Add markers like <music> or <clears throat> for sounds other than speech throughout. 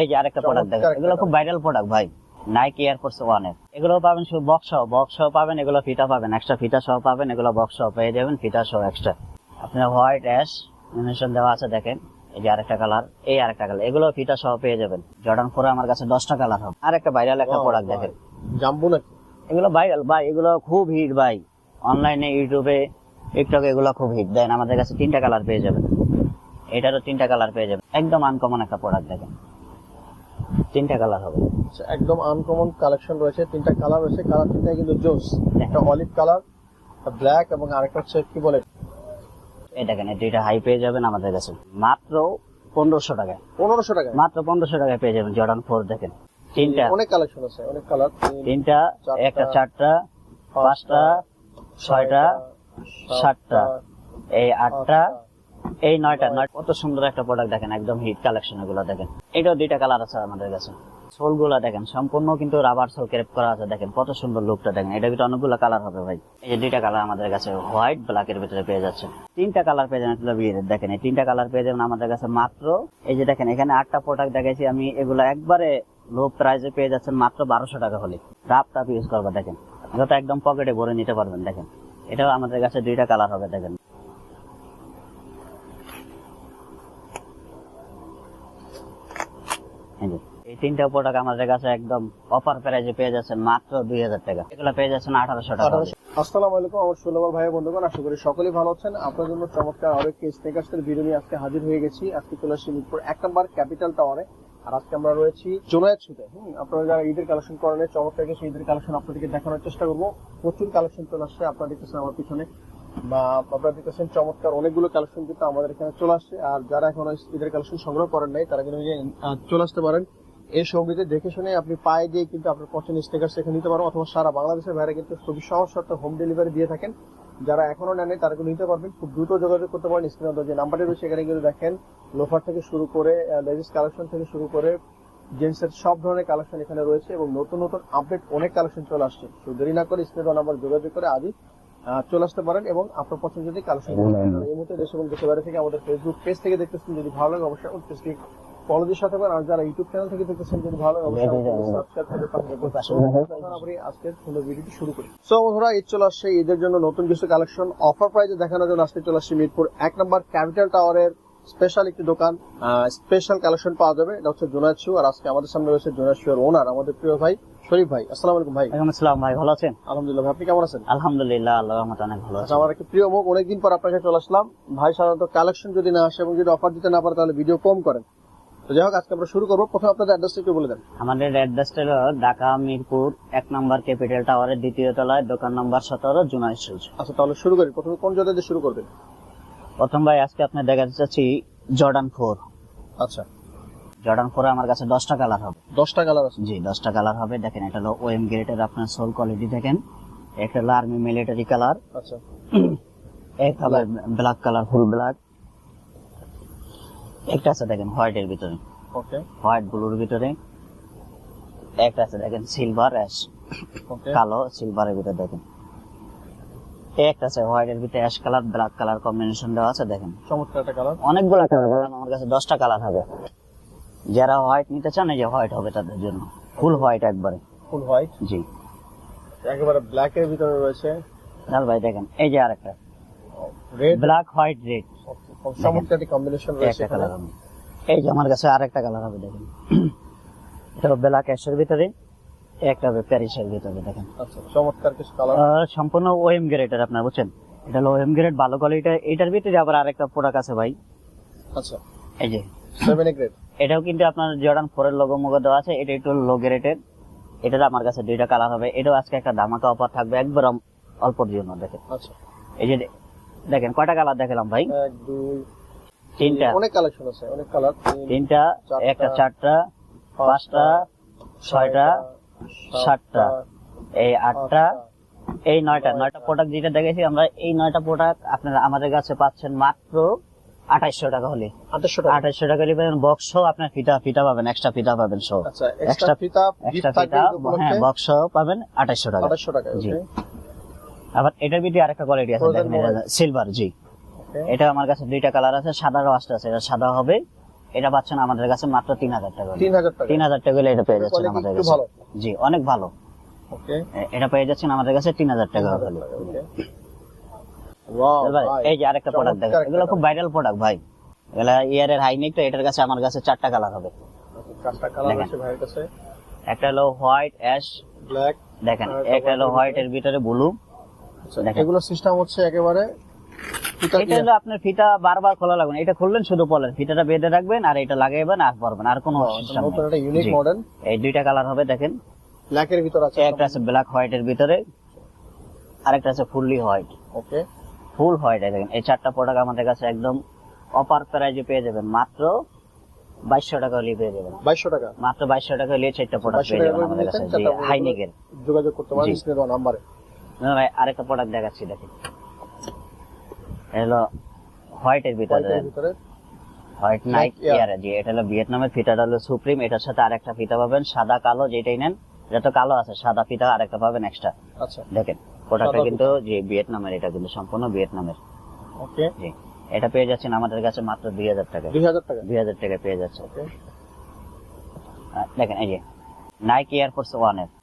এই যে আরেকটা প্রোডাক্ট দেখেন এগুলো খুব ভাইরাল প্রোডাক্ট ভাই নাইকি এয়ারফোর্স ওয়ানের এগুলো পাবেন শুধু বক্স সহ বক্স সহ পাবেন এগুলো ফিতা পাবেন এক্সট্রা ফিতা সহ পাবেন এগুলো বক্স সহ পেয়ে যাবেন ফিতা সহ এক্সট্রা আপনার হোয়াইট অ্যাশ মিনেশন দেওয়া আছে দেখেন এই যে আরেকটা কালার এই আরেকটা কালার এগুলো ফিতা সহ পেয়ে যাবেন। জর্ডান ফোরে আমার কাছে দশটা কালার হবে। আর একটা ভাইরাল একটা প্রোডাক্ট দেখেন। জাম্বু নাকি? এগুলো ভাইরাল ভাই এগুলো খুব হিট ভাই। অনলাইনে ইউটিউবে টিকটকে এগুলো খুব হিট দেন আমাদের কাছে তিনটা কালার পেয়ে যাবেন। এটারও তিনটা কালার পেয়ে যাবেন। একদম আনকমন একটা প্রোডাক্ট দেখেন। তিনটা কালার হবে। আচ্ছা, একদম আনকমন কালেকশন রয়েছে। তিনটা কালার রয়েছে। কালার তিনটা কিন্তু জোস একটা অলিভ কালার ব্ল্যাক এবং আরেকটা হচ্ছে কি বলে? এই দেখেন এই দুইটা হাই পেয়ে যাবেন আমাদের কাছে। মাত্র পনেরোশো টাকায়। পনেরোশো টাকা মাত্র পনেরোশো টাকায় পেয়ে যাবেন জর্ডান ফোর দেখেন। তিনটা। অনেক কালেকশন আছে অনেক কালার তিনটা একটা চারটা পাঁচটা ছয়টা সাতটা। এই আটটা। এই নয়টা, নয়, কত সুন্দর একটা প্রোডাক্ট দেখেন, একদম হিট কালেকশন এগুলো দেখেন। এটাও দুইটা কালার আছে আমাদের কাছে। সোলগুলা দেখেন, সম্পূর্ণ কিন্তু রাবার সোল ক্রেপ করা আছে, দেখেন, কত সুন্দর লুকটা দেখেন। এটা ভিতরে অনেকগুলো কালার হবে ভাই। এই যে দুইটা কালার আমাদের কাছে হোয়াইট ব্ল্যাক এর ভিতরে পেয়ে যাচ্ছে। তিনটা কালার পেয়ে যাবেন এগুলো বিয়ের দেখেন, এই তিনটা কালার পেয়ে যাবেন আমাদের কাছে মাত্র, এই যে দেখেন, এখানে আটটা প্রোডাক্ট দেখাইছি আমি, এগুলো একবারে লো প্রাইসে পেয়ে যাচ্ছেন মাত্র বারোশো টাকা হলে। রাপ টাপ ইউজ করবা, দেখেন। যত একদম পকেটে ভরে নিতে পারবেন, দেখেন। এটাও আমাদের কাছে দুইটা কালার হবে, দেখেন এই যে, এই তিনটা প্রোডাক্ট আমাদের কাছে একদম অফার প্রাইজে পেয়ে যাচ্ছেন মাত্র দুই হাজার টাকা। এগুলো পেয়ে যাচ্ছেন আঠারোশো টাকা। আসসালামু আলাইকুম, আমার ষোলোবার ভাই বন্ধুগণ, আশা করি সকলেই ভালো আছেন। আপনার জন্য চমৎকার আরও একটি স্নেকার্সের ভিডিও নিয়ে আজকে হাজির হয়ে গেছি। আজকে চলে আসছি মিরপুর এক নম্বর ক্যাপিটাল টাওয়ারে আর আজকে আমরা রয়েছি জোনায়েত ছুটে। হুম, আপনারা যারা ঈদের কালেকশন করেন চমৎকার কিছু ঈদের কালেকশন আপনাদেরকে দেখানোর চেষ্টা করব। প্রচুর কালেকশন চলে আসছে আপনারা দেখতেছেন আমার পিছনে। বা আপনারা দেখতেছেন চমৎকার অনেকগুলো কালেকশন কিন্তু আমাদের এখানে চলে আসছে। আর যারা এখন ঈদের কালেকশন সংগ্রহ করেন নাই, তারা কিন্তু চলে আসতে পারেন। এই সঙ্গীতে দেখে শুনে আপনি পায়ে দিয়ে কিন্তু আপনার পছন্দের স্টিকার সেখানে নিতে পারেন অথবা সারা বাংলাদেশের বাইরে কিন্তু খুবই সহজ শর্তে হোম ডেলিভারি দিয়ে থাকেন। যারা এখনও নেন তারা কিন্তু নিতে পারবেন। খুব দ্রুত যোগাযোগ করতে পারেন স্ক্রিনে যে নাম্বারটি রয়েছে এখানে কিন্তু দেখেন লোফার থেকে শুরু করে লেডিস কালেকশন থেকে শুরু করে জেন্টসের সব ধরনের কালেকশন এখানে রয়েছে এবং নতুন নতুন আপডেট অনেক কালেকশন চলে আসছে। তো দেরি না করে স্ক্রিনে নাম্বার যোগাযোগ করে আজই চলে আসতে পারেন এবং আপনার পছন্দ যদি কালেকশন এই মুহূর্তে দেশ এবং দেশের বাইরে থেকে আমাদের ফেসবুক পেজ থেকে দেখতেছেন। যদি ভালো লাগে অবশ্যই পেজটি দিয়ে সাথে আর যারা ইউটিউব চ্যানেল থেকে দেখতেছেন যদি ভালো অবশ্যই পাশে থাকবেন। আমরা আজকের সুন্দর ভিডিওটি শুরু করি। সো বন্ধুরা ঈদ চলে আসছে। ঈদের জন্য নতুন কিছু কালেকশন অফার প্রাইজে দেখানোর জন্য আজকে চলে আসছে মিরপুর। এক নম্বর ক্যাপিটাল টাওয়ারের স্পেশাল একটি দোকান। স্পেশাল কালেকশন পাওয়া যাবে। এটা হচ্ছে জোনাজ শু আর আজকে আমাদের সামনে রয়েছে জোনাজ শু এর ওনার আমাদের প্রিয় ভাই শরীফ ভাই। আসসালামু আলাইকুম ভাই। ওয়ালাইকুম আসসালাম ভাই ভালো আছেন? আলহামদুলিল্লাহ ভাই আপনি কেমন আছেন? আলহামদুলিল্লাহ আল্লাহ রহমত অনেক ভালো আছে আচ্ছা আমার একটা প্রিয় মুখ অনেকদিন পর আপনার কাছে চলে আসলাম। ভাই সাধারণত কালেকশন যদি না আসে এবং যদি অফার দিতে না পারে তাহলে ভিডিও কম করেন। যাই হোক আজকে আমরা শুরু করব। প্রথমে আপনাদের অ্যাড্রেসটা একটু বলে দেন। আমাদের অ্যাড্রেসটা হলো ঢাকা মিরপুর এক নম্বর ক্যাপিটাল টাওয়ারের দ্বিতীয় তলায় দোকান নম্বর সতেরো জুনাই সুজ আচ্ছা তাহলে শুরু করি। প্রথমে কোন জায়গা দিয়ে শুরু করবেন? প্রথম ভাই আজকে আপনি দেখাতে চাচ্ছি জর্ডান ফোর আচ্ছা। জর্ডান ফোরে আমার কাছে দশটা কালার হবে। দশটা কালার আছে। জি দশটা কালার হবে। দেখেন এটা হলো ওএম গ্রেটের আপনার সোল কোয়ালিটি দেখেন। একটা হলো আর্মি মিলিটারি কালার আচ্ছা। এক হবে ব্ল্যাক কালার ফুল ব্ল্যাক একটা আছে দেখেন হোয়াইট এর ভিতরে। ওকে হোয়াইট ব্লুর ভিতরে। একটা আছে দেখেন সিলভার অ্যাশ ওকে কালো সিলভারের ভিতরে দেখেন। একটা আছে হোয়াইট এর ভিতরে ash colour black colour combination দেওয়া আছে দেখেন। চমৎকার একটা কালার অনেকগুলো কালার আমার কাছে দশটা কালার হবে। যারা হোয়াইট নিতে চান এই যে হোয়াইট হবে তাদের জন্য। ফুল হোয়াইট একবারে। ফুল হোয়াইট জি। একেবারে ব্ল্যাক এর ভিতরে রয়েছে। লাল ভাই দেখেন এই যে আরেকটা। রেড ব্ল্যাক হোয়াইট রেড চমৎকার কম্বিনেশন রয়েছে এখানে। এই যে আমার কাছে আরেকটা কালার হবে দেখেন। <clears throat> এটা ব্ল্যাক অ্যাশের ভিতরে একটা হবে প্যারিসের ভিতরে দেখেন। আচ্ছা চমৎকার কিছু কালার সম্পূর্ণ ওএম গ্রেডের আপনার বুঝছেন? এটা হলো ওএম গ্রেড ভালো কোয়ালিটি এটার ভিতরে আবার আরেকটা প্রোডাক্ট আছে ভাই। আচ্ছা। এই যে। সেভেন গ্রেড এটাও কিন্তু আপনার জর্ডান ফোরের লোগো মোগো দেওয়া আছে এটা একটু লো গ্রেডের এটার আমার কাছে দুইটা কালার হবে। এটাও আজকে একটা ধামাকা অফার থাকবে একবার অল্পর জন্য দেখেন। আচ্ছা। এই যে দেখেন কয়টা কালার দেখালাম ভাই? এক দুই তিনটা। অনেক কালেকশন আছে অনেক কালার তিনটা একটা চারটা পাঁচটা ছয়টা সাতটা এই আটটা এই নয়টা। নয়টা প্রোডাক্ট যেটা দেখেছি আমরা এই নয়টা প্রোডাক্ট আপনারা আমাদের কাছে পাচ্ছেন মাত্র আঠাইশশো টাকা হলে। আঠাইশশো টাকা। হলে পাবেন বক্স সহ আপনার ফিতা ফিতা পাবেন এক্সট্রা ফিতা পাবেন সহ। আচ্ছা এক্সট্রা ফিতা এক্সট্রা ফিতা হ্যাঁ বক্স সহ পাবেন আঠাইশশো টাকা। আঠাশশো টাকা জি। আবার এটার ভিতরে আরেকটা কোয়ালিটি আছে দেখেন। সিলভার জি। এটা আমার কাছে দুইটা কালার আছে সাদা রস্ট আছে এটা সাদা হবে। এটা পাচ্ছেন আমাদের কাছে মাত্র তিন হাজার টাকা তিন হাজার টাকা। এটা পেয়ে যাচ্ছেন আমাদের কাছে। জি অনেক ভালো। ওকে এটা পেয়ে যাচ্ছেন আমাদের কাছে তিন হাজার টাকা এই যে আরেকটা প্রোডাক্ট দেখেন এগুলো খুব ভাইরাল প্রোডাক্ট ভাই। এগুলা ইয়ারের হাইনেক তো এটার কাছে আমার কাছে চারটা কালার হবে। চারটা কালার আছে ভাইয়ের কাছে। একটা হলো হোয়াইট অ্যাশ ব্ল্যাক দেখেন একটা হলো হোয়াইট এর ভিতরে ব্লু। এগুলো সিস্টেম হচ্ছে একেবারে এটা হলো আপনার বারবার খোলা লাগবে এটা খুললেন শুধু পলেন। বেঁধে রাখবেন আর এটা লাগাইবেন আর পারবেন আর কোনো নতুন একটা ইউনিক মডেল এই দুইটা কালার হবে দেখেন। ব্ল্যাক এর ভিতর আছে। একটা আছে ব্ল্যাক ভিতরে আরেকটা আছে fully white okay. Full white দেখেন। এই চারটা প্রোডাক্ট আমাদের কাছে একদম অপার প্রাইজে পেয়ে যাবেন। মাত্র বাইশশো টাকা হলে পেয়ে যাবেন। বাইশশো টাকা। মাত্র বাইশশো টাকা হলে চারটা প্রোডাক্ট 2200 পেয়ে যাবেন আমাদের কাছে। হাইনিকের যোগাযোগ করতে পারেন নাম্বারে না ভাই আরেকটা প্রোডাক্ট দেখাচ্ছি দেখেন। হলো হোয়াইটের ভিতরে। White night. জি এটা হলো ভিয়েতনামের ফিতাটা হলো সুপ্রিম এটার সাথে আরেকটা ফিতা পাবেন সাদা কালো যেটাই নেন। এটা তো কালো আছে সাদা ফিতা আরেকটা পাবেন এক্সট্রা আচ্ছা। দেখেন প্রোডাক্টটা কিন্তু জি ভিয়েতনামের এটা কিন্তু সম্পূর্ণ ভিয়েতনামের। ওকে জি এটা পেয়ে যাচ্ছেন আমাদের কাছে মাত্র দুই হাজার টাকা। দুই হাজার টাকা। দুই হাজার টাকা পেয়ে যাচ্ছে। দেখেন এই যে নাইকি এয়ারফোর্স ওয়ানের। এ- এ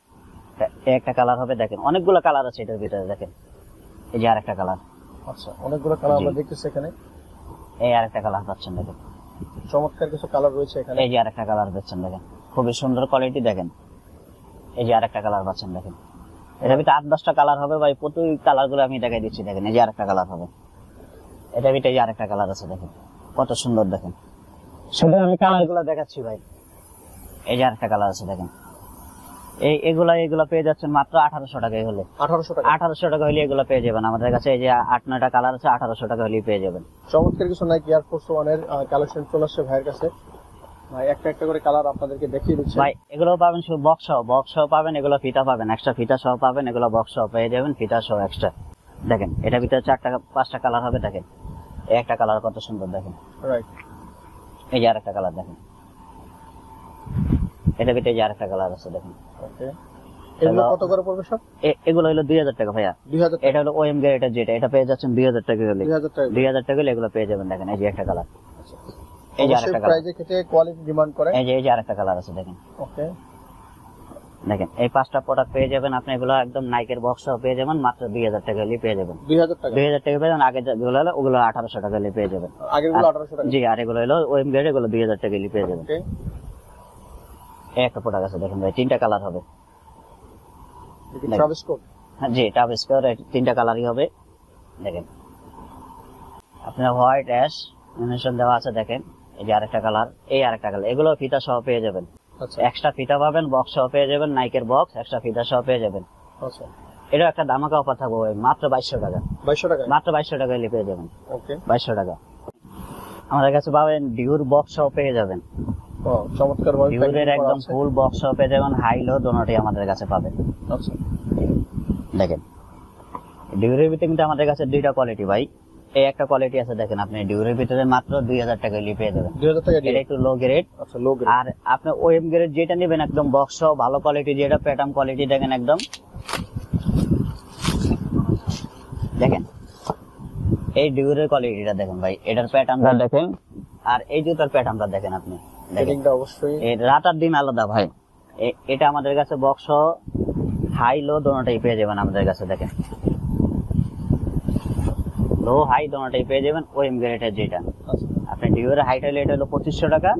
একটা কালার হবে দেখেন অনেকগুলো কালার আছে এটার ভিতরে দেখেন। এই যে আরেকটা কালার আচ্ছা অনেকগুলো কালার আমরা দেখতেছি এখানে। এই আরেকটা কালার পাচ্ছেন দেখেন। চমৎকার কিছু কালার রয়েছে এখানে। এই যে আরেকটা কালার পাচ্ছেন দেখেন। খুবই সুন্দর কোয়ালিটি দেখেন। এই যে আরেকটা কালার পাচ্ছেন দেখেন। এটার ভিতরে আট দশটা কালার হবে ভাই প্রতি কালারগুলো আমি দেখাই দিচ্ছি দেখেন। এই যে আরেকটা কালার হবে। এটা ভিতরে এই যে আরেকটা কালার আছে দেখেন। কত সুন্দর দেখেন। শুধু আমি কালারগুলো দেখাচ্ছি ভাই। এই যে আরেকটা কালার আছে দেখেন। এই এগুলা এগুলো পেয়ে যাচ্ছেন মাত্র আঠারোশো টাকায় হলে। আঠারোশো টাকা। আঠারোশো টাকা হলে এগুলো পেয়ে যাবেন। আমাদের কাছে এই যে আট নয়টা কালার আছে আঠারোশো টাকা হলেই পেয়ে যাবেন। চমৎকার কিছু নাইকি এয়ারফোর্স ওয়ানের কালেকশন চলে আসছে ভাইয়ের কাছে। ভাই একটা একটা করে কালার আপনাদেরকে দেখিয়ে দিচ্ছে। ভাই এগুলো পাবেন শুধু বক্স সহ। বক্স সহ পাবেন এগুলো ফিতা পাবেন। এক্সট্রা ফিতা সহ পাবেন এগুলো বক্স সহ পেয়ে যাবেন ফিতা সহ এক্সট্রা দেখেন এটার ভিতরে চারটা পাঁচটা কালার হবে দেখেন। একটা কালার কত সুন্দর দেখেন। রাইট এই যে আরেকটা কালার দেখেন। এটার ভিতরে যে আরেকটা কালার আছে দেখেন। এগুলো কত করে পড়বে সব? এগুলো হলো দুই হাজার টাকা ভাইয়া। দুই হাজার এটা হলো ওএম গ্রেডের যেটা এটা পেয়ে যাচ্ছেন দুই হাজার টাকা হলে। দুই হাজার টাকা দুই হাজার টাকা হলে এগুলো পেয়ে যাবেন দেখেন এই যে একটা কালার এই যে আরেকটা কালার কোয়ালিটি ডিমান্ড করে। এই যে এই যে আরেকটা কালার আছে দেখেন। ওকে। দেখেন এই পাঁচটা প্রোডাক্ট পেয়ে যাবেন আপনি এগুলো একদম নাইকের বক্স পেয়ে যাবেন মাত্র দুই হাজার টাকা হলে পেয়ে যাবেন। দুই হাজার টাকা। দুই হাজার টাকা পেয়ে যাবেন আগে যেগুলো হলো ওগুলো আঠারোশো টাকা হলে পেয়ে যাবেন। আগের আঠারোশো টাকা। জি আর এগুলো হলো ওএম গ্রেড এগুলো দুই হাজার টাকা পেয়ে যাবেন। একটা প্রোডাক্ট আছে দেখেন ভাই তিনটা কালার হবে। হ্যাঁ, জি টাপ স্কোয়ার তিনটা কালারই হবে। দেখেন। আপনার হোয়াইট অ্যাশ ইনভেশন দেওয়া আছে দেখেন। এই যে আরেকটা কালার এই আরেকটা কালার এগুলো ফিতা সহ পেয়ে যাবেন। আচ্ছা। এক্সট্রা ফিতা পাবেন বক্স সহ পেয়ে যাবেন নাইকের বক্স এক্সট্রা ফিতা সহ পেয়ে যাবেন। আচ্ছা। এটা একটা দামাকা অফার থাকবে ভাই, মাত্র বাইশশো টাকা। বাইশশো টাকা মাত্র বাইশশো টাকা হলে পেয়ে যাবেন। ওকে বাইশশো টাকা। আমাদের কাছে পাবেন ডিউর বক্স সহ পেয়ে যাবেন। চমৎকার ভাবে ডিউরের একদম ফুল বক্স সহ পেয়ে যাবেন হাই লো দোনোটাই আমাদের কাছে পাবেন আচ্ছা। দেখেন। ডিউরের ভিতরে কিন্তু আমাদের কাছে দুইটা কোয়ালিটি ভাই। এই একটা কোয়ালিটি আছে দেখেন আপনি ডিউরের ভিতরে মাত্র দুই হাজার টাকা হলে পেয়ে যাবেন। দুই হাজার টাকা এটা একটু লো গ্রেড আচ্ছা লো গ্রেড আর আপনি ওএম গ্রেড যেটা নেবেন একদম বক্স সহ ভালো কোয়ালিটি যেটা প্যাটার্ন কোয়ালিটি দেখেন একদম। দেখেন। এই ডিউরের কোয়ালিটিটা দেখেন ভাই এটার প্যাটার্নটা দেখেন। আর এই জুতার প্যাটার্নটা দেখেন আপনি। অবশ্যই। রাতার দিন আলাদা ভাই। এটা আমাদের কাছে বক্স হাই লো দোনোটাই পেয়ে যাবেন আমাদের কাছে দেখেন। লো হাই দোনোটাই পেয়ে যাবেন ওএম গ্রেডের যেটা। আচ্ছা। আপনি ডিউরের হাইট হলে এটা হলো পঁচিশশো টাকা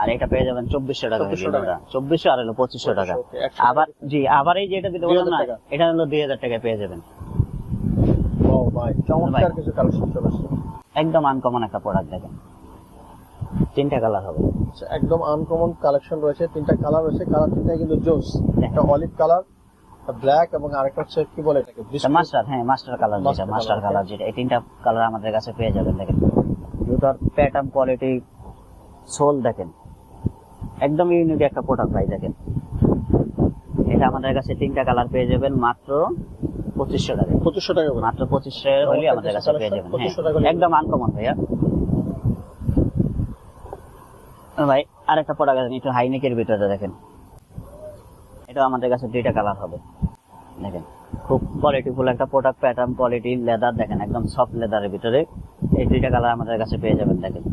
আর এটা পেয়ে যাবেন চব্বিশশো টাকা চব্বিশশো আর হলো পঁচিশশো টাকা। আবার জি আবার এই যেটা দিতে বললাম না এটা হলো দুই হাজার টাকা পেয়ে যাবেন। একদম আনকমন একটা প্রোডাক্ট দেখেন। তিনটা কালার হবে। আচ্ছা, একদম আনকমন কালেকশন রয়েছে তিনটা কালার রয়েছে কালার তিনটা কিন্তু জোস একটা অলিভ কালার ব্ল্যাক এবং আরেকটা হচ্ছে কি বলে এটাকে মাস্টার হ্যাঁ মাস্টার কালার যেটা মাস্টার কালার যেটা এই তিনটা কালার আমাদের কাছে পেয়ে যাবেন দেখেন। জুতার প্যাটার্ন কোয়ালিটি সোল দেখেন। একদম ইউনিক একটা প্রোডাক্ট ভাই দেখেন। এটা আমাদের কাছে তিনটা কালার পেয়ে যাবেন মাত্র পঁচিশশো টাকা। পঁচিশশো টাকা মাত্র পঁচিশশো হলে আমাদের কাছে পেয়ে যাবেন হ্যাঁ। 2500 টাকা হলে- একদম আনকমন ভাইয়া। ভাই আরেকটা প্রোডাক্ট আছে একটু হাইনেকের ভিতরে দেখেন। এটা আমাদের কাছে দুইটা কালার হবে। দেখেন খুব কোয়ালিটিফুল একটা প্রোডাক্ট প্যাটার্ন কোয়ালিটি লেদার দেখেন একদম সফট লেদারের ভিতরে। এই দুইটা কালার আমাদের কাছে পেয়ে যাবেন দেখেন।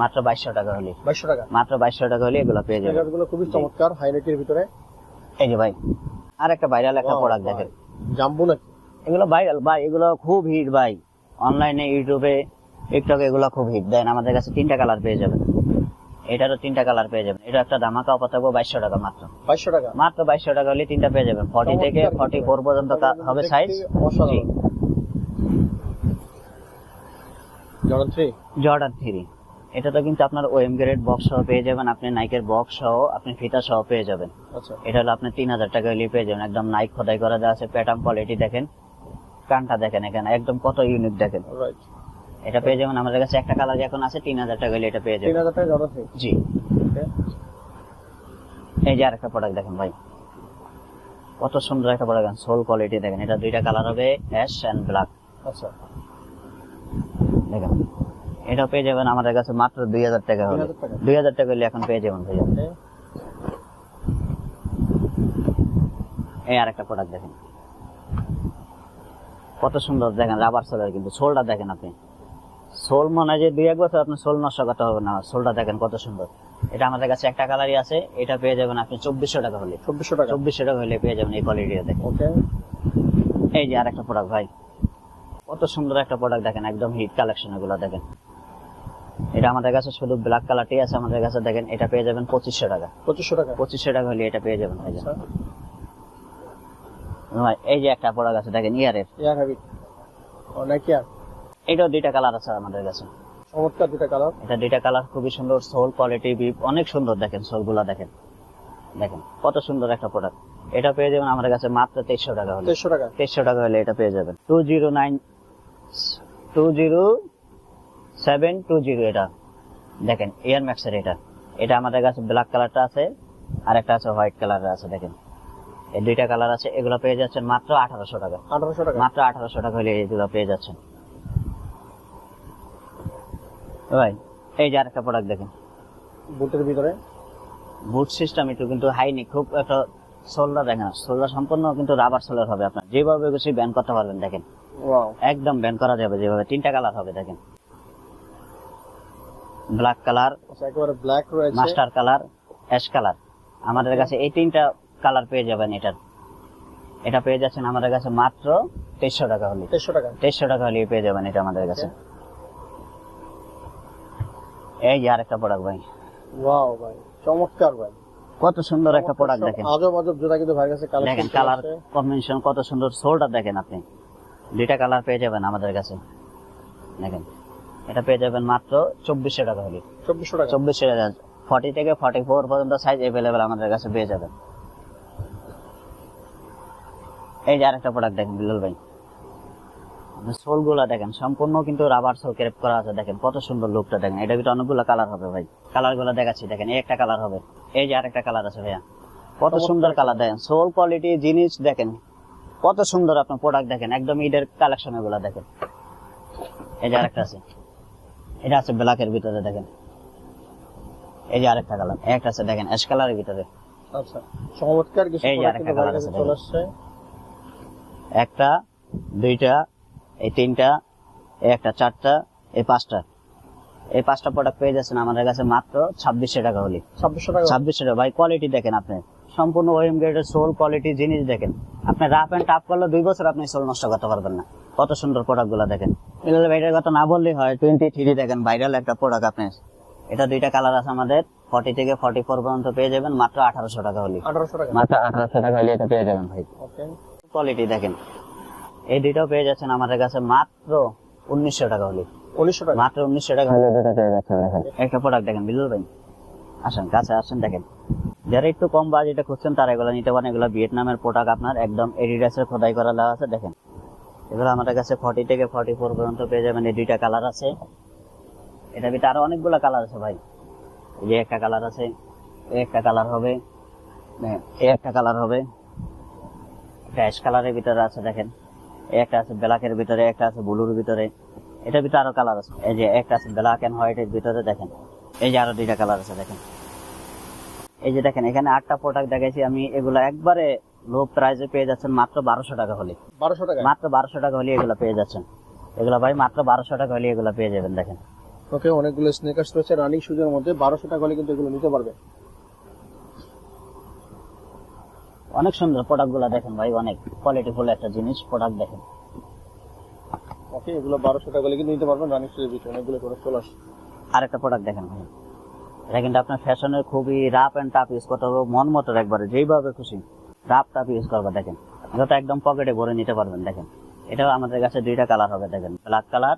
মাত্র বাইশশো টাকা হলে। বাইশশো টাকা। মাত্র বাইশশো টাকা হলে এগুলো পেয়ে যাবেন। স্নিকার্সগুলো খুবই চমৎকার হাইলাইটের ভিতরে। এই যে ভাই আর একটা ভাইরাল একটা প্রোডাক্ট দেখেন জাম্বু নাকি? এগুলো ভাইরাল ভাই এগুলো খুব হিট ভাই। অনলাইনে ইউটিউবে টিকটকে এগুলো খুব হিট দেন আমাদের কাছে তিনটা কালার পেয়ে যাবেন। এটারও তিনটা কালার পেয়ে যাবেন। এটা একটা দামাকা অফার থাকবে বাইশশো টাকা মাত্র। বাইশশো টাকা? মাত্র বাইশশো টাকা হলে তিনটা পেয়ে যাবেন। ফর্টি থেকে ফর্টি ফোর পর্যন্ত হবে size Jordan three Jordan three এটা তো কিন্তু আপনার ওএম গ্রেড বক্স সহ পেয়ে যাবেন। আপনি নাইকের বক্স সহ আপনি ফিতা সহ পেয়ে যাবেন। আচ্ছা। এটা হলো আপনি তিন হাজার টাকা হলে পেয়ে যাবেন। একদম নাইক খোদাই করা দেওয়া আছে প্যাটার্ন কোয়ালিটি দেখেন। কানটা দেখেন এখানে একদম কত ইউনিক দেখেন। এটা পেয়ে যাবেন আমাদের কাছে একটা কালার এখন আছে তিন হাজার টাকা হলে এটা পেয়ে তিন হাজার টাকা জি। এই যে আরেকটা প্রোডাক্ট দেখেন ভাই। কত সুন্দর একটা প্রোডাক্ট সোল কোয়ালিটি দেখেন। এটা দুইটা কালার হবে অ্যাশ এন্ড ব্ল্যাক আচ্ছা। দেখেন। এটা পেয়ে যাবেন আমাদের কাছে মাত্র দুই হাজার টাকা হবে দুই হাজার টাকা। হলে এখন পেয়ে যাবেন ভাই এই আরেকটা প্রোডাক্ট দেখেন। কত সুন্দর দেখেন রাবার সোলের কিন্তু। সোলটা দেখেন আপনি। সোল মানে যে দুই এক বছর আপনি সোল নষ্ট করতে হবে না সোলটা দেখেন কত সুন্দর। এটা আমাদের কাছে একটা কালারই আছে এটা পেয়ে যাবেন আপনি চব্বিশশো টাকা হলে। চব্বিশশো টাকা। চব্বিশশো টাকা হলে পেয়ে যাবেন এই কোয়ালিটিটা দেখেন। ওকে। এই যে আর একটা প্রোডাক্ট ভাই কত সুন্দর একটা প্রোডাক্ট দেখেন একদম হিট কালেকশন এগুলো দেখেন। এটা আমাদের কাছে শুধু ব্ল্যাক কালারটি আছে আমাদের কাছে দেখেন এটা পেয়ে যাবেন পঁচিশশো টাকা। পঁচিশশো টাকা। পঁচিশশো টাকা হলে এটা পেয়ে যাবেন ভাই আচ্ছা। এই যে একটা প্রোডাক্ট আছে দেখেন ইয়ারের এয়ার হ্যাবিট ও নাকি আর এটাও দুইটা কালার আছে আমাদের কাছে। চমৎকার দুটা কালার। এটা দুইটা কালার খুবই সুন্দর সোল কোয়ালিটি বিপ অনেক সুন্দর দেখেন সোলগুলা দেখেন। দেখেন কত সুন্দর একটা প্রোডাক্ট এটা পেয়ে যাবেন আমাদের কাছে মাত্র তেইশশো টাকা হলে। তেইশশো টাকা। তেইশশো টাকা হলে এটা পেয়ে যাবেন। Two zero nine two zero seven two zero এটা। দেখেন এয়ার ম্যাক্সের এটা। এটা আমাদের কাছে ব্ল্যাক কালারটা আছে আর একটা আছে হোয়াইট কালার আছে দেখেন। এই দুইটা কালার আছে এগুলো পেয়ে যাচ্ছেন মাত্র আঠারোশো টাকা। আঠারোশো টাকা। মাত্র আঠারোশো টাকা হলে এগুলো পেয়ে যাচ্ছেন। ভাই এই যে আরেকটা প্রোডাক্ট দেখেন। বুটের ভিতরে? বুট সিস্টেম একটু কিন্তু হাইনি খুব একটা সোলটা দেখেন সোলটা সম্পূর্ণ কিন্তু রাবার সোলার হবে আপনার। যেভাবে খুশি ব্যান করতে পারবেন দেখেন। একদম ব্যান করা যাবে যেভাবে। তিনটা কালার হবে দেখেন। ব্ল্যাক কালার আচ্ছা একেবারে ব্ল্যাক রয়েছে। মাস্টার কালার অ্যাশ কালার আমাদের কাছে এই তিনটা কালার পেয়ে যাবেন এটার। এটা পেয়ে যাচ্ছেন আমাদের কাছে মাত্র তেইশশো টাকা হলে। তেইশশো টাকা। তেইশশো টাকা হলে পেয়ে যাবেন এটা আমাদের কাছে। এই যে আরেকটা প্রোডাক্ট ভাই। ওয়াও ভাই চমৎকার ভাই। কত সুন্দর একটা প্রোডাক্ট দেখেন। আজব আজব জুতা কিন্তু ভাইয়ের কাছে কালেকশন দেখেন কালার কম্বিনেশন কত সুন্দর সোলটা দেখেন আপনি। দুইটা কালার পেয়ে যাবেন আমাদের কাছে। দেখেন এটা পেয়ে যাবেন মাত্র চব্বিশশো টাকা হলে। চব্বিশশো টাকা। চব্বিশশো টাকা। ফর্টি থেকে ফর্টি ফোর পর্যন্ত সাইজ এভেলেবেল আমাদের কাছে পেয়ে যাবেন। এই যে আরেকটা প্রোডাক্ট দেখেন বিল্লাল ভাই। সোলগুলা দেখেন সম্পূর্ণ কিন্তু রাবার সোল ক্রেপ করা আছে দেখেন কত সুন্দর লুকটা দেখেন। এটা কিন্তু অনেকগুলো কালার হবে ভাই। কালারগুলো দেখাচ্ছি দেখেন এই একটা কালার হবে। এই যে আরেকটা কালার আছে ভাইয়া। কত সুন্দর কালার দেখেন। সোল কোয়ালিটি জিনিস দেখেন কত সুন্দর আপনার প্রোডাক্ট দেখেন। একদম ঈদের কালেকশন এগুলো দেখেন। এই যে আরেকটা আছে। এটা আছে ব্ল্যাকের ভিতরে দেখেন। এই যে আরেকটা কালার একটা আছে দেখেন অ্যাশ কালারের ভিতরে। আচ্ছা চমৎকার কিছু এই যে আরেকটা কাছে আছে একটা দুইটা এই তিনটা এই একটা চারটা এই পাঁচটা। এই পাঁচটা প্রোডাক্ট পেয়ে যাচ্ছেন আমাদের কাছে মাত্র ছাব্বিশশো টাকা হলে। ছাব্বিশশো টাকা। ছাব্বিশশো টাকা। ভাই কোয়ালিটি দেখেন আপনি। সম্পূর্ণ ওএম গ্রেডের সোল কোয়ালিটি জিনিস দেখেন। আপনি রাফ অ্যান্ড টাফ করলে দুই বছর আপনি সোল নষ্ট করতে পারবেন না। কত সুন্দর প্রোডাক্টগুলো দেখেন। মিলাল ভাইটার কথা না বললেই হয় টোয়েন্টি থ্রি দেখেন ভাইরাল একটা প্রোডাক্ট আপনি এটা দুইটা কালার আছে আমাদের। ফর্টি থেকে ফর্টি ফোর পর্যন্ত পেয়ে যাবেন মাত্র আঠারোশো টাকা হলে। আঠারোশো টাকা। মাত্র আঠারোশো টাকা হলে এটা পেয়ে যাবেন ভাই। কোয়ালিটি দেখেন। এই দুইটাও পেয়ে যাচ্ছেন আমাদের কাছে মাত্র উনিশশো টাকা হলে। উনিশশো টাকা। মাত্র উনিশশো টাকা হলে। দুটো পেয়ে যাচ্ছেন একটা প্রোডাক্ট দেখেন বিলুল ভাই। আসেন কাছে আসেন দেখেন। যারা একটু কম বাজেটে খুঁজছেন তারা এগুলো নিতে পারেন। এগুলো ভিয়েতনামের প্রোডাক্ট আপনার একদম এডিডাসের খোদাই করা দেওয়া আছে দেখেন। এগুলো আমাদের কাছে ফর্টি থেকে ফর্টি ফোর পর্যন্ত পেয়ে যাবেন। এই দুইটা কালার আছে। এটা ভিতরে আরও অনেকগুলো কালার আছে ভাই। এই যে একটা কালার আছে এই একটা কালার হবে। হ্যাঁ, এই একটা কালার হবে। অ্যাশ কালারের ভিতরে আছে দেখেন। একটা আছে ব্ল্যাকের ভিতরে একটা আছে ব্লুর ভিতরে। এটার ভিতরে আরও কালার আছে। এই যে একটা আছে ব্ল্যাক এন্ড হোয়াইট এর ভিতরে দেখেন। এই যে আরও দুইটা কালার আছে দেখেন। এই যে দেখেন এখানে আটটা প্রোডাক্ট দেখাইছি আমি। এগুলো একবারে লো প্রাইসে পেয়ে যাচ্ছেন মাত্র বারোশো টাকা হলে। বারোশো টাকা? মাত্র বারোশো টাকা হলে এগুলো পেয়ে যাচ্ছেন। এগুলো ভাই মাত্র বারোশো টাকা হলে এগুলো পেয়ে যাবেন দেখেন। ওকে অনেকগুলো স্নেকার্স রয়েছে রানিং শুজের মধ্যে বারোশো টাকা হলে কিন্তু এগুলো নিতে পারবে অনেক সুন্দর প্রোডাক্টগুলা দেখেন ভাই অনেক কোয়ালিটি ফুল একটা জিনিস প্রোডাক্ট দেখেন। ওকে এগুলো বারোশো টাকা নিতে পারবেন রানিং শুজের ভিতরে অনেকগুলো করে চলে আসে আরেকটা প্রোডাক্ট দেখেন ভাই। এটা কিন্তু আপনার ফ্যাশনের খুবই রাফ অ্যান্ড টাফ ইউজ করতে হবে মন মতো একবারে যেইভাবে খুশি রাফ টাফ ইউজ করবে দেখেন। যত একদম পকেটে ভরে নিতে পারবেন দেখেন। এটাও আমাদের কাছে দুইটা কালার হবে দেখেন। ব্ল্যাক কালার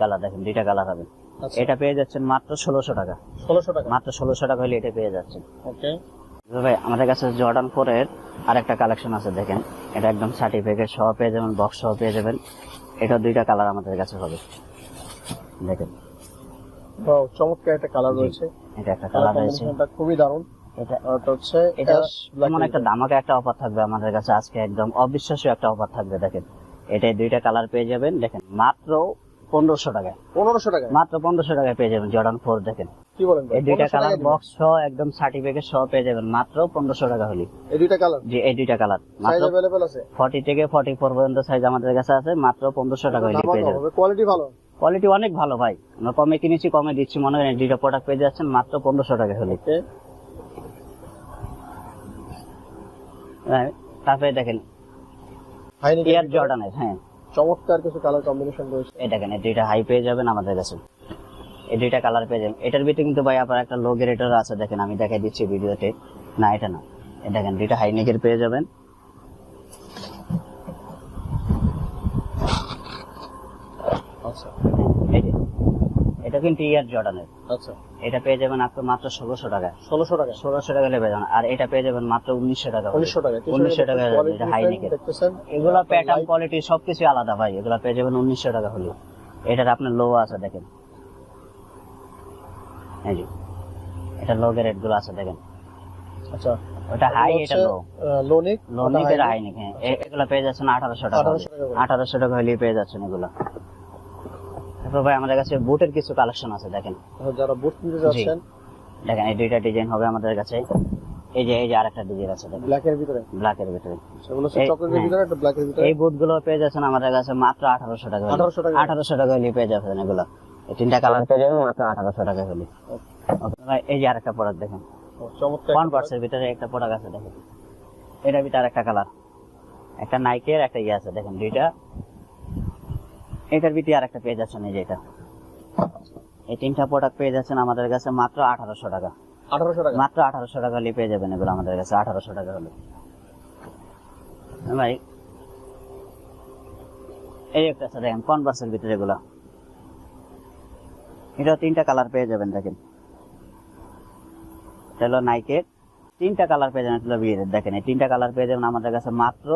কালার দেখেন দুইটা কালার হবে। আচ্ছা। এটা পেয়ে যাচ্ছেন মাত্র ষোলোশো টাকা। ষোলোশো টাকা। মাত্র ষোলোশো টাকা হলে এটা পেয়ে যাচ্ছেন। ওকে ভাই আমাদের কাছে জর্ডান ফোর এর আরেকটা কালেকশন আছে দেখেন। এটা একদম সার্টিফিকেট সহ পেয়ে যাবেন বক্স সহ পেয়ে যাবেন। এটা দুইটা কালার আমাদের কাছে হবে। দেখেন। Wow, চমৎকার একটা কালার রয়েছে। এটা একটা কালার রয়েছে। খুবই দারুণ। এটা হচ্ছে এটা এমন একটা দামাকে একটা অফার থাকবে আমাদের কাছে আজকে একদম অবিশ্বাস্য একটা অফার থাকবে দেখেন। এটাই দুইটা কালার পেয়ে যাবেন দেখেন। মাত্র পনেরোশো টাকায় পনেরোশো টাকা? মাত্র পনেরোশো টাকায় পেয়ে যাবেন জর্ডান ফোর দেখেন। কি বলেন এই দুইটা কালার বক্স সহ একদম সার্টিফিকেট সহ পেয়ে যাবেন। মাত্র পনেরোশো টাকা হলে। এই দুইটা কালার যে এই দুইটা কালার মাত্র অ্যাভেলেবল আছে? ফর্টি থেকে ফর্টি ফোর পর্যন্ত সাইজ আমাদের কাছে আছে মাত্র পনেরোশো টাকা হলে পেয়ে যাবেন। কোয়ালিটি ভালো? কোয়ালিটি অনেক ভালো ভাই। আমরা কমে কিনেছি কমে দিচ্ছি মনে করেন দুইটা প্রোডাক্ট পেয়ে যাচ্ছেন মাত্র পনেরোশো টাকা হলে। হ্যাঁ, তারপরে দেখেন। এয়ার জর্ডানের হ্যাঁ। চমৎকার কিছু কালার কম্বিনেশন রয়েছে। এটা কেন? দুইটা হাই পেয়ে যাবেন আমাদের কাছে। এই দুইটা কালার পেয়ে যাবেন। এটার ভিতরে কিন্তু ভাই আপনার একটা লো গ্রেডের আছে দেখেন আমি দেখাই দিচ্ছি ভিডিওতে। না এটা না। এটা দেখেন দুইটা হাই নেকের পেয়ে যাবেন। আচ্ছা। এটা কিন্তু ইয়ার জর্ডানের। আচ্ছা। এটা পেয়ে যাবেন আপনার মাত্র ষোলোশো টাকা ষোলোশো টাকা ষোলোশো টাকা লেবে যাবেন আর এটা পেয়ে যাবেন মাত্র উনিশশো টাকা উনিশশো টাকা উনিশশো টাকা এটা হাই নেকের এগুলা প্যাটার্ন কোয়ালিটি সবকিছু আলাদা ভাই। এগুলা পেয়ে যাবেন উনিশশো টাকা হলে। এটার আপনার লো আছে দেখেন। এই যে এটা লো রেটগুলো আছে দেখেন। আচ্ছা। ওটা হাই এটা লো লোনিক লো নিকের হাই নিক হ্যাঁ। এ- পেয়ে যাচ্ছেন আঠারোশো টাকা 1800 টাকা করে। আঠারোশো টাকা হলে পেয়ে যাচ্ছেন এগুলা। তারপর ভাই আমাদের কাছে বুটের কিছু কালেকশন আছে দেখেন। যারা বুট কিনতে যাচ্ছেন? দেখেন এই দুইটা ডিজাইন হবে আমাদের কাছে। এই যে এই যে আরেকটা ডিজাইন আছে দেখেন। ব্ল্যাক এর ভিতরে? ব্ল্যাকের ভিতরে। সেগুলো এই- চকলেটের। ভিতরে একটা ব্ল্যাক এর ভিতরে? এই বুটগুলো পেয়ে যাচ্ছেন আমাদের কাছে মাত্র আঠারোশো টাকা 1800 টাকা। আঠারোশো টাকা হলে পেয়ে যাবেন এগুলো। এই তিনটা কালার পেয়ে যাবেন মাত্র আঠারোশো টাকা হলে। ভাই, এই যে আরেকটা প্রোডাক্ট দেখেন। চমৎকার ওয়ান পার্সের ভিতরে একটা প্রোডাক্ট আছে দেখেন। এটার ভিতরে একটা কালার একটা নাইকের একটা ইয়ে আছে দেখেন দুইটা। এটার ভিতরে আরেকটা পেয়ে যাচ্ছেন এই যে এটা এই তিনটা প্রোডাক্ট পেয়ে যাচ্ছেন আমাদের কাছে মাত্র আঠারোশো টাকা। আঠারোশো টাকা? মাত্র আঠারোশো টাকা হলে পেয়ে যাবেন এগুলো আমাদের কাছে আঠারোশো টাকা হলে। ভাই এই একটা আছে দেখেন কনভার্সের ভিতরে এগুলো। এটা তিনটা কালার পেয়ে যাবেন দেখেন। এটা হলো নাইকের তিনটা কালার পেয়ে যাবেন এটা হলো বিয়ের দেখেন এই তিনটা কালার পেয়ে যাবেন আমাদের কাছে মাত্র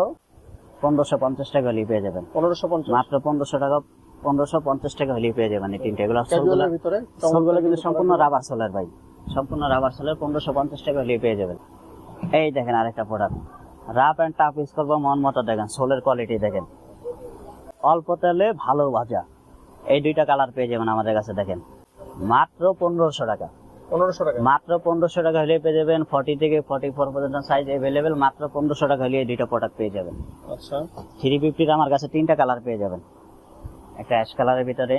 পনেরোশো পঞ্চাশ টাকা হলেই পেয়ে যাবেন। পনেরোশো পঞ্চাশ? মাত্র পনেরোশো টাকা পনেরোশো পঞ্চাশ টাকা হলেই পেয়ে যাবেন এই তিনটা। এগুলো সোলগুলো কিন্তু সম্পূর্ণ রাবার সোলের ভাই। সম্পূর্ণ রাবার সোলের পনেরোশো পঞ্চাশ টাকা হলেই পেয়ে যাবেন। এই দেখেন আরেকটা product rough and tough use করব মন মতো দেখেন সোলের কোয়ালিটি দেখেন। অল্প তেলে ভালো ভাজা। এই দুইটা কালার পেয়ে যাবেন আমাদের কাছে দেখেন। মাত্র পনেরোশো টাকা। পনেরোশো টাকা। মাত্র পনেরোশো টাকা হলে পেয়ে যাবেন ফর্টি থেকে ফর্টি ফোর পর্যন্ত সাইজ অ্যাভেলেবেল মাত্র পনেরোশো টাকা হলে দুইটা প্রোডাক্ট পেয়ে যাবেন। আচ্ছা। থ্রি ফিফটির আমার কাছে তিনটা কালার পেয়ে যাবেন। একটা অ্যাশ কালারের ভিতরে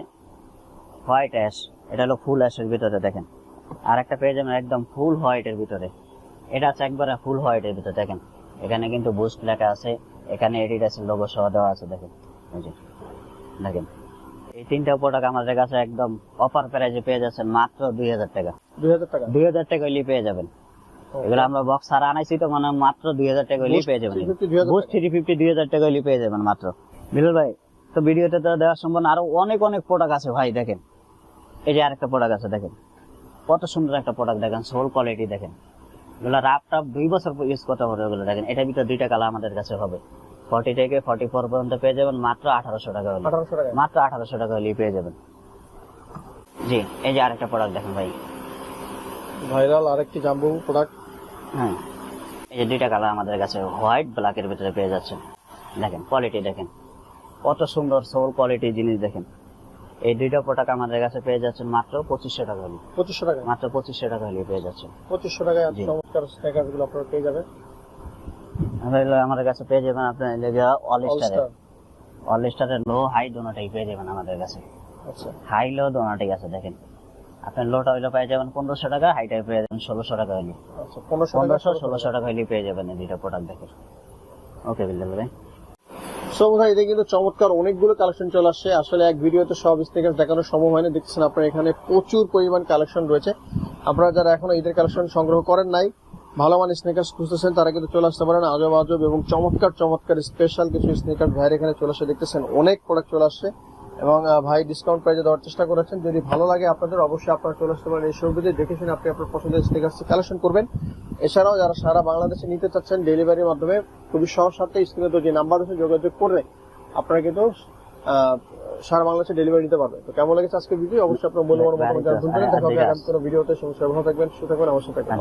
হোয়াইট অ্যাশ এটা হলো ফুল অ্যাশের ভিতরে দেখেন। আর একটা পেয়ে যাবেন একদম ফুল হোয়াইটের ভিতরে। এটা আছে একবারে ফুল হোয়াইটের ভিতরে দেখেন। এখানে কিন্তু বুস্ট লেখা আছে এখানে এডিডাসের লোগো সহ দেওয়া আছে দেখেন। দেখেন। এই তিনটা প্রোডাক্ট আমাদের কাছে একদম অফার প্রাইজে পেয়ে যাচ্ছেন মাত্র দুই হাজার টাকা। দুই হাজার টাকা? দুই হাজার টাকা হলেই পেয়ে যাবেন। এগুলো আমরা বক্স আর আনাইছি তো মানে মাত্র দুই হাজার টাকা হলেই পেয়ে যাবেন। 350 2000 বুস্ট থ্রি ফিফটি দুই হাজার টাকা হলেই পেয়ে যাবেন মাত্র। বিলুল ভাই তো ভিডিওতে তো দেওয়া সম্ভব আরও অনেক অনেক প্রোডাক্ট আছে ভাই দেখেন। এই যে আরেকটা প্রোডাক্ট আছে দেখেন। কত সুন্দর একটা প্রোডাক্ট দেখেন সোল কোয়ালিটি দেখেন। এগুলো রাপ টাপ দুই বছর ইউজ করতে পারবে ওগুলো দেখেন। এটার ভিতরে দুইটা কালার আমাদের কাছে হবে। ফর্টি থেকে ফর্টি ফোর পর্যন্ত পেয়ে যাবেন মাত্র আঠারোশো টাকা হলে। মাত্র আঠারোশো টাকা হলেই পেয়ে যাবেন। জি এই যে আরেকটা প্রোডাক্ট দেখেন ভাই। ভাইরাল আরেকটি জাম্বু প্রোডাক্ট হ্যাঁ এই যে দুইটা কালার আমাদের কাছে হোয়াইট ব্ল্যাকের ভিতরে পেয়ে যাচ্ছে দেখেন কোয়ালিটি দেখেন। কত সুন্দর সোল কোয়ালিটি জিনিস দেখেন। এই দুইটা প্রোডাক্ট আমাদের কাছে পেয়ে যাচ্ছেন মাত্র পঁচিশশো টাকা হলে। পঁচিশশো টাকা মাত্র পঁচিশশো টাকা হলে পেয়ে যাচ্ছেন। পঁচিশশো টাকায়। চমৎকার স্নেকারগুলো আপনারা পেয়ে যাবেন। আমাদের কাছে পেয়ে যাবেন আপনার অল All স্টারের অল স্টারের লো হাই দোনোটাই পেয়ে যাবেন আমাদের কাছে। আচ্ছা। হাই লো দোনাটাই আছে দেখেন। আপনি লোটা হইলে পেয়ে যাবেন পনেরোশো টাকা হাইটা পেয়ে যাবেন ষোলোশো টাকা হইলে। আচ্ছা পনেরোশো ষোলোশো টাকা। হইলে পেয়ে যাবেন এই দুইটা প্রোডাক্ট দেখেন ওকে বিল্লাল ভাই। সো এটা কিন্তু চমৎকার অনেকগুলো কালেকশন চলে আসছে। আসলে এক ভিডিওতে সব দেখানো সম্ভব হয়নি। দেখছেন আপনার এখানে প্রচুর পরিমাণ কালেকশন রয়েছে। আপনারা যারা এখনও ঈদের কালেকশন সংগ্রহ করেন নাই ভালো মানের স্নেকার্স খুঁজতেছেন তারা কিন্তু চলে আসতে পারেন আজব আজব এবং চমৎকার চমৎকার স্পেশাল কিছু স্নেকার ভাইয়ের এখানে চলে আসে। দেখতেছেন অনেক প্রোডাক্ট চলে আসছে। এবং ভাই ডিসকাউন্ট প্রাইজে দেওয়ার চেষ্টা করেছেন। যদি ভালো লাগে আপনাদের অবশ্যই আপনারা চলে আসতে পারেন এই শোরুমে দেখে শুনে আপনি আপনার পছন্দের স্নেকার্স কালেকশন করবেন। এছাড়াও যারা সারা বাংলাদেশে নিতে চাচ্ছেন ডেলিভারির মাধ্যমে খুবই সহজ সাথে স্ক্রিনে তো যে নাম্বার আছে যোগাযোগ করে আপনারা কিন্তু আহ, সারা বাংলাদেশে ডেলিভারি নিতে পারবেন। তো কেমন লেগেছে আজকে ভিডিও অবশ্যই আপনার মূল্যবান মতামত জানাতে ভুলবেন। দেখা হবে আগামী কোনো ভিডিওতে। সমস্যা ভালো থাকবেন সুস্থ থাকবেন অবশ্যই থাকবেন।